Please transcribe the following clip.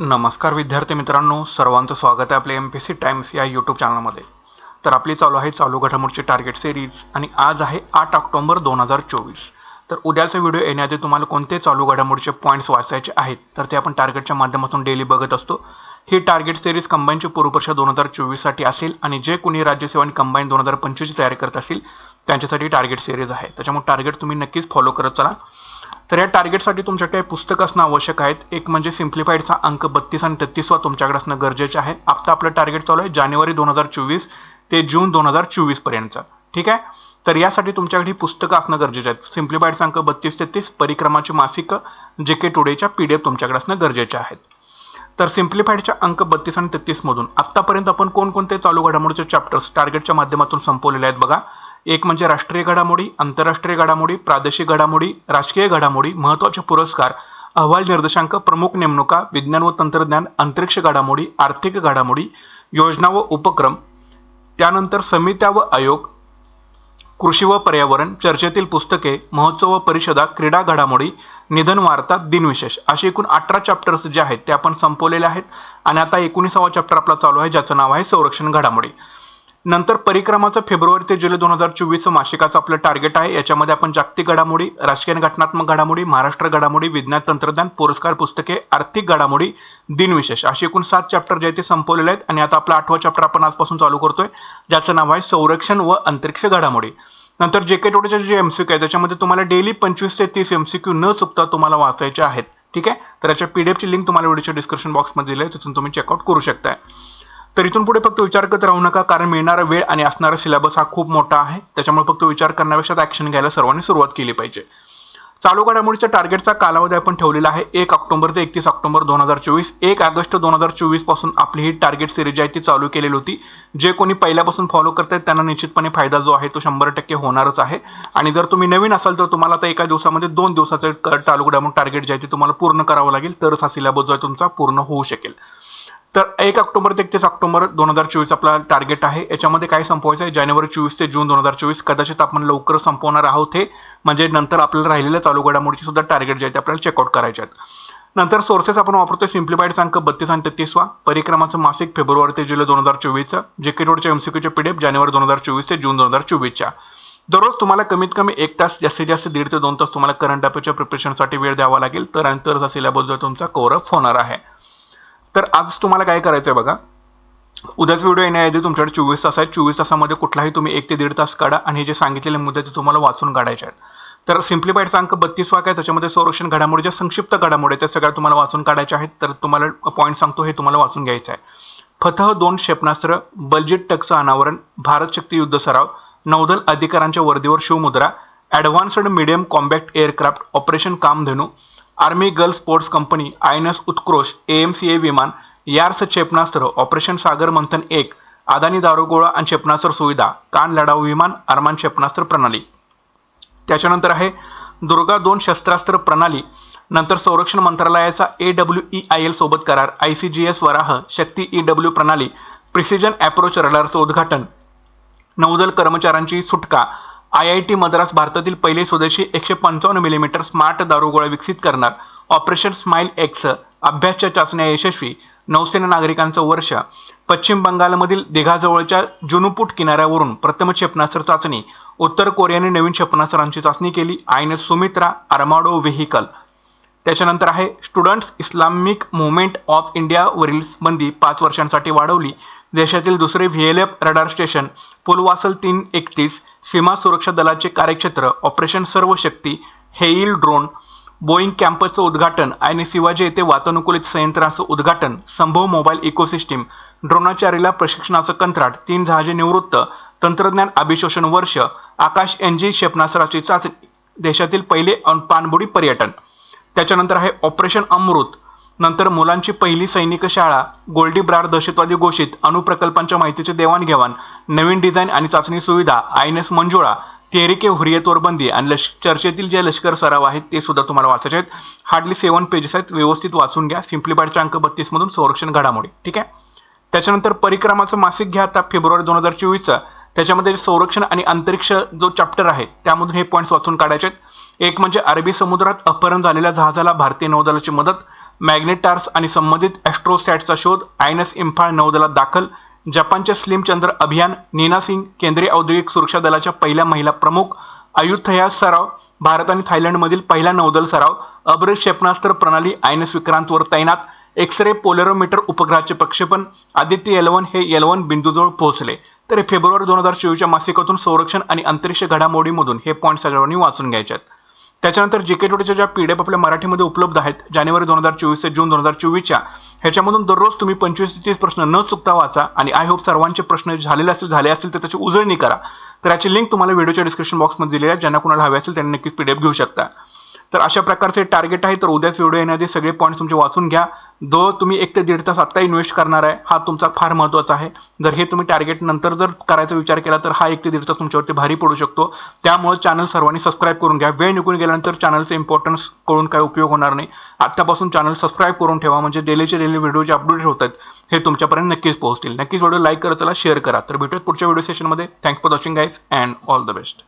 नमस्कार विद्यार्थी मित्रांनो सर्वांचं स्वागत आहे आपल्या एम पी सी टाइम्स या यूट्यूब चॅनलमध्ये तर आपली चालू आहे चालू घडामोडची टार्गेट सिरीज आणि आज आहे आठ ऑक्टोबर दोन हजार चोवीस. तर उद्याचा व्हिडिओ येण्याआधी तुम्हाला कोणते चालू घडामोडीचे पॉईंट्स वाचायचे आहेत तर ते आपण टार्गेटच्या माध्यमातून डेली बघत असतो. ही टार्गेट सिरीज कंबाईनची पूर्वपरीक्षा दोन हजार चोवीससाठी असेल आणि जे कोणी राज्यसेवा आणि कंबाईन दोन हजार पंचवीसची तयारी करत असतील त्यांच्यासाठी टार्गेट सिरीज आहे. त्याच्यामुळे टार्गेट तुम्ही नक्कीच फॉलो करत चला. तर या टार्गेटसाठी तुमच्याकडे पुस्तकं असणं आवश्यक आहेत. एक म्हणजे सिम्प्लिफाईडचा अंक बत्तीस आणि तेहतीसवा तुमच्याकडे असणं गरजेचे आहे. आता आपलं टार्गेट चालू आहे जानेवारी दोन हजार चोवीस ते जून दोन हजार चोवीस पर्यंतचं ठीक आहे? तर यासाठी तुमच्याकडे ही पुस्तकं असणं गरजेचे आहेत सिम्प्लिफाईडचा अंक बत्तीस तेहतीस परिक्रमाची मासिक जे के टुडेच्या पी डी एफ तुमच्याकडे असणं गरजेचे आहेत. तर सिम्प्लिफाईडच्या अंक बत्तीस आणि तेहतीसमधून आत्तापर्यंत आपण कोणकोणते चालू घडामोडीचे चॅप्टर्स टार्गेटच्या माध्यमातून संपवलेले आहेत बघा. एक म्हणजे राष्ट्रीय घडामोडी आंतरराष्ट्रीय घडामोडी प्रादेशिक घडामोडी राजकीय घडामोडी महत्त्वाचे पुरस्कार अहवाल निर्देशांक प्रमुख नेमणुका विज्ञान व तंत्रज्ञान अंतरिक्ष घडामोडी आर्थिक घडामोडी योजना व उपक्रम त्यानंतर समित्या व आयोग कृषी व पर्यावरण चर्चेतील पुस्तके महोत्सव व परिषदा क्रीडा घडामोडी निधन वार्ता दिनविशेष असे एकूण अठरा चॅप्टर्स जे आहेत ते आपण संपवलेले आहेत. आणि आता एकोणीसावा चॅप्टर आपला चालू आहे ज्याचं नाव आहे संरक्षण घडामोडी. नंतर परिक्रमाचं फेब्रुवारी ते जुलै दोन हजार चोवीस मासिकाचं आपलं टार्गेट आहे. याच्यामध्ये आपण जागतिक घडामोडी राजकीय घटनात्मक घडामोडी महाराष्ट्र घडामोडी विज्ञान तंत्रज्ञान पुरस्कार पुस्तके आर्थिक घडामोडी दिनविशेष असे एकूण सात चॅप्टर जे आहेत ते संपवलेले आहेत. आणि आता आपला आठवा चॅप्टर आपण आजपासून चालू करतोय ज्याचं नाव आहे संरक्षण व अंतरिक्ष घडामोडी. नंतर जे के टोडेचे जे एमसीक्यू आहे त्याच्यामध्ये तुम्हाला डेली पंचवीस ते तीस एमसीक्यू न चुकता तुम्हाला वाचायचे आहेत. ठीक आहे? तर याच्या पीडीएफची लिंक तुम्हाला व्हिडिओच्या डिस्क्रिप्शन बॉक्समध्ये दिली आहे. तिथून तुम्ही चेकआउट करू शकताय. तर इथून पुढे फक्त विचार करत राहू नका कारण मिळणारा वेळ आणि असणारा सिलेबस हा खूप मोठा आहे. त्याच्यामुळे फक्त विचार करण्यापेक्षा ऍक्शन घ्यायला सर्वांनी सुरुवात केली पाहिजे. चालू घडामोडीच्या टार्गेटचा कालावधी आपण ठेवलेला आहे. एक ऑक्टोबर ते एकतीस ऑक्टोबर दोन हजार चोवीस. एक ऑगस्ट दोन हजार चोवीसपासून आपली ही टार्गेट सिरीज आहे ती चालू केलेली होती. जे कोणी पहिल्यापासून फॉलो करतात त्यांना निश्चितपणे फायदा जो आहे तो शंभर टक्के होणारच आहे. आणि जर तुम्ही नवीन असाल तर तुम्हाला आता एका दिवसामध्ये दोन दिवसाचं चालू घडामोड टार्गेट जे आहे ते तुम्हाला पूर्ण करावं लागेल. तरच हा सिलेबस जो आहे तुमचा पूर्ण होऊ शकेल. तर एक ऑक्टोबर ते एकतीस ऑक्टोबर दोन हजार चोवीस आपला टार्गेट आहे. याच्यामध्ये काय संपवायचं आहे? जानेवारी चोवीस ते जून दोन हजार चोवीस कदाचित आपण लवकर संपवणार आहोत हे. म्हणजे नंतर आपल्याला राहिलेल्या चालू घडामोडीची सुद्धा टार्गेट जे आहे ते आपल्याला चेकआउट करायचे आहेत. नंतर सोर्सेस आपण वापरतोय. सिम्प्लिफाईड अंक बत्तीस आणि तेहतीसवा. परिक्रमाचं मासिक फेब्रुवारी ते जुलै दोन हजार चोवीसचं. जे के रोडच्या डी पीडीएफ जानेवारी दोन हजार चोवीस ते जून दोन हजार चोवीसच्या. दररोज तुम्हाला कमीत कमी एक तास जास्तीत जास्त दीड ते दोन तास तुम्हाला करंट अफेअरच्या प्रिपरेशनसाठी वेळ द्यावा लागेल. तर नंतरचा सिलेबस जो तुमचा कव्हरअप होणार आहे. तर आज तुम्हाला काय करायचं आहे बघा? उद्याच व्हिडिओ येण्याआधी तुमच्याकडे चोवीस तास आहेत. चोवीस तासामध्ये कुठलाही तुम्ही एक ते दीड तास काढा आणि हे जे सांगितलेले मुद्दे ते तुम्हाला वाचून काढायचे आहेत. तर सिम्प्लिफाईडचा अंक बत्तीस वाक आहे. त्याच्यामध्ये संरक्षण घडामोडी ज्या संक्षिप्त घडामोडी त्या सगळ्या तुम्हाला वाचून काढायच्या आहेत. तर तुम्हाला पॉईंट सांगतो हे तुम्हाला वाचून घ्यायचं आहे. फतह दोन क्षेपणास्त्र बलजित टकचं अनावरण भारत शक्ती युद्ध सराव नौदल अधिकाऱ्यांच्या वर्दीवर Shivmudra advanced medium combat aircraft operation Kamdhenu army girl sports company I N S AMCA विमान यार्स क्षेपणास्त्र ऑपरेशन सागर मंथन एक अदानी दारुगोळा आणि क्षेपणास्त्र सुविधा कान लढाऊ विमान अरमान क्षेपणास्त्र प्रणाली. त्याच्यानंतर आहे दुर्गा दोन शस्त्रास्त्र प्रणाली नंतर संरक्षण मंत्रालयाचा A W E I L सोबत करार I C G S Varaha Shakti E W प्रणाली प्रिसिजन अप्रोच रडारचं उद्घाटन नौदल कर्मचाऱ्यांची सुटका आय आय टी मद्रास भारतातील पहिले स्वदेशी एकशे पंचावन्न मिलीमीटर स्मार्ट दारुगोळा विकसित करणार. ऑपरेशन स्माइल एक्स अभ्यासच्या चाचण्या यशस्वी नौसेना नागरिकांचं वर्ष. पश्चिम बंगालमधील दिघाजवळच्या जुनुपूट किनाऱ्यावरून प्रथम क्षेपणास्त्र चाचणी. उत्तर कोरियाने नवीन क्षेपणास्त्रांची चाचणी केली. आयन सुमित्रा आर्माडो व्हेहिकल. त्याच्यानंतर आहे स्टुडंट्स इस्लामिक मुवमेंट ऑफ इंडियावरील बंदी पाच वर्षांसाठी वाढवली. देशातील दुसरे V L F radar station पुलवासल तीन एकतीस सीमा सुरक्षा दलाचे कार्यक्षेत्र ऑपरेशन सर्व शक्ती हेईल ड्रोन बोईंग कॅम्पसचं उद्घाटन आणि शिवाजी येथे वातानुकूलित संयंत्राचं उद्घाटन संभव मोबाईल इकोसिस्टीम ड्रोनाचारीला प्रशिक्षणाचं कंत्राट तीन जहाजे निवृत्त तंत्रज्ञान अभिशोषण वर्ष आकाश एनजी क्षेपणास्त्राची चाचणी देशातील पहिले पाणबुडी पर्यटन. त्याच्यानंतर आहे ऑपरेशन अमृत नंतर मुलांची पहिली सैनिक शाळा गोल्डी ब्रार दहशतवादी घोषित अणुप्रकल्पांच्या माहितीचे देवाणघेवाण नवीन डिझाईन आणि चाचणी सुविधा आय एन एस मंजुळा तेरिके हुरियतवर बंदी आणि लश चर्चेतील जे लष्कर सराव आहेत ते सुद्धा तुम्हाला वाचायचे आहेत. हार्डली सेवन पेजेस आहेत व्यवस्थित वाचून घ्या. सिम्प्लिफाईडच्या अंक बत्तीस मधून संरक्षण घडामोडी ठीक आहे? त्याच्यानंतर परिक्रमाचं मासिक घ्या आता फेब्रुवारी दोन हजार चोवीसचं. त्याच्यामध्ये संरक्षण आणि अंतरिक्ष जो चॅप्टर आहे त्यामधून हे पॉईंट्स वाचून काढायचे आहेत. एक म्हणजे अरबी समुद्रात अपहरण झालेल्या जहाजाला भारतीय नौदलाची मदत मॅग्नेटार्स आणि संबंधित ॲस्ट्रोसॅटचा शोध आय एन एस इम्फाळ नौदलात दाखल. जपानच्या स्लिम चंद्र अभियान नीना सिंग केंद्रीय औद्योगिक सुरक्षा दलाच्या पहिल्या महिला प्रमुख अयुथया सराव भारत आणि थायलंडमधील पहिला नौदल सराव अब्र क्षेपणास्त्र प्रणाली आय एन एस विक्रांतवर तैनात एक्स रे पोलेरोमीटर उपग्रहाचे प्रक्षेपण आदित्य एलवन हे एलवन बिंदूजवळ पोहोचले. तर फेब्रुवारी दोन हजार चोवीसच्या मासिकातून संरक्षण आणि अंतरिक्ष घडामोडीमधून हे पॉईंट सगळ्यांनी वाचून घ्यायचे आहेत. त्याच्यानंतर जे के टोटेच्या ज्या पी डी एफ आपल्या मराठीमध्ये उपलब्ध आहेत जानेवारी दोन हजार चोवीस ते जून दोन हजार चोवीसच्या ह्याच्यामधून दररोज तुम्ही पंचवीस ते तीस प्रश्न न चुकता वाचा आणि आय होप सर्वांचे प्रश्न झालेले असतील झाले असतील तर त्याची उजळणी करा. तर याची लिंक तुम्हाला व्हिडिओच्या डिस्क्रिप्शन बॉक्समध्ये दिली आहे ज्यांना कुणाला हवे असेल त्यांनी नक्कीच पी डी एफ घेऊ शकता. तर अशा प्रकारचे टार्गेट आहे तर उद्याच व्हिडिओ येण्याआधी सगळे पॉईंट्स तुमचे वाचून घ्या. जो तुम्ही एक ते दीड तास आत्ता इन्व्हेस्ट करणार आहे हा तुमचा फार महत्त्वाचा आहे. जर हे तुम्ही टार्गेट नंतर जर करायचा विचार केला तर हा एक ते दीड तास तुमच्यावरती भारी पडू शकतो. त्यामुळे चॅनल सर्वांनी सबस्क्राईब करून घ्या. वेळ निघून गेल्यानंतर चॅनलचे इम्पॉर्टन्स करून काय उपयोग होणार नाही. आत्तापासून चॅनल सबस्क्राईब करून ठेवा. म्हणजे डेलीचे डेली व्हिडिओ जे अपडेट होत आहेत हे तुमच्यापर्यंत नक्कीच पोहोचतील. नक्कीच व्हिडिओ लाईक करा चला शेअर करा. तर भेटूयात पुढच्या व्हिडिओ सेशनमध्ये thanks for watching guys and all the best